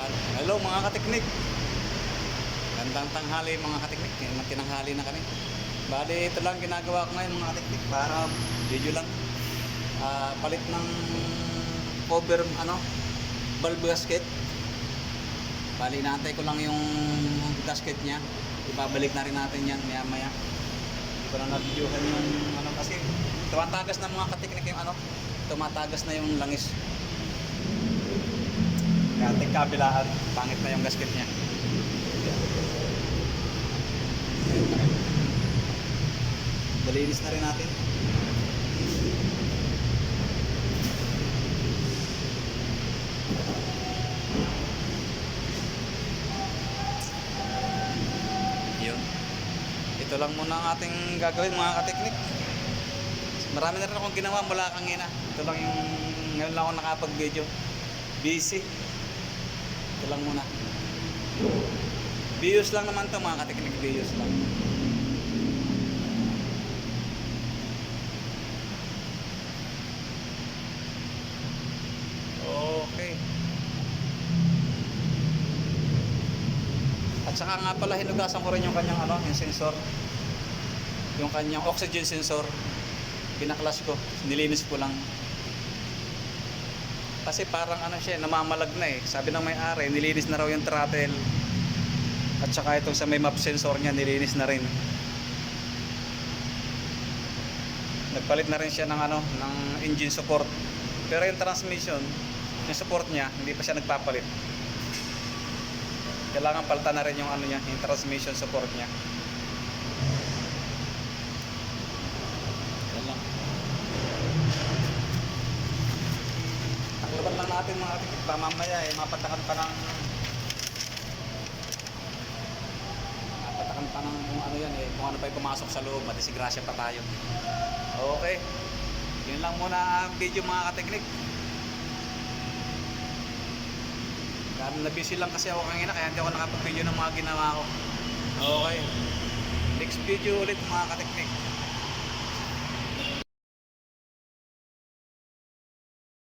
Hello mga kateknik. Gandang tanghali mga kateknik. Yan, Tinanghali na kami. Bali, ito lang ginagawa ko ngayon mga kateknik para video lang. Ah, palit ng cover ano, valve gasket. Bali, inaantay ko lang yung gasket niya. Ibabalik na rin natin yan maya maya. Hindi ko lang na-videohan yung ano kasi tumatagas na mga kateknik yung ano, tumatagas na yung langis. Kaya ating kabilaan, pangit na yung gasket niya. Malinis na rin natin. Yun. Ito lang muna ang ating gagawin mga kateknik. Marami na rin akong ginawa mula kanina. Ito lang yung ngayon lang ako nakapag-video. Busy. Ito lang muna. Views lang naman to mga kateknik. Views lang. Okay. At saka nga pala hinugasan ko rin yung kanyang ano, yung sensor. Yung kanyang oxygen sensor. Pinaklas ko. Nilinis ko lang. Kasi parang ano siya, namamalag na eh. Sabi ng may-ari, nilinis na raw yung throttle. At saka itong sa may map sensor niya, nilinis na rin. Nagpalit na rin siya ng ano, ng engine support. Pero yung transmission, yung support niya, hindi pa siya nagpapalit. Kailangan palitan na rin yung ano niya, yung transmission support niya. Yan lang. Takloban lang natin mga kapitid pa mamaya eh, mapatakan pa ng mapatakan pa ng kung ano yan eh, kung ano pa yung pumasok sa loob, madisigrasya pa tayo. Okay. Yun lang muna ang video mga kateknik. Dahil busy lang kasi ako kanina kaya hindi ako nakapag-video ng mga ginawa ko. Okay. Next video ulit mga kateknik.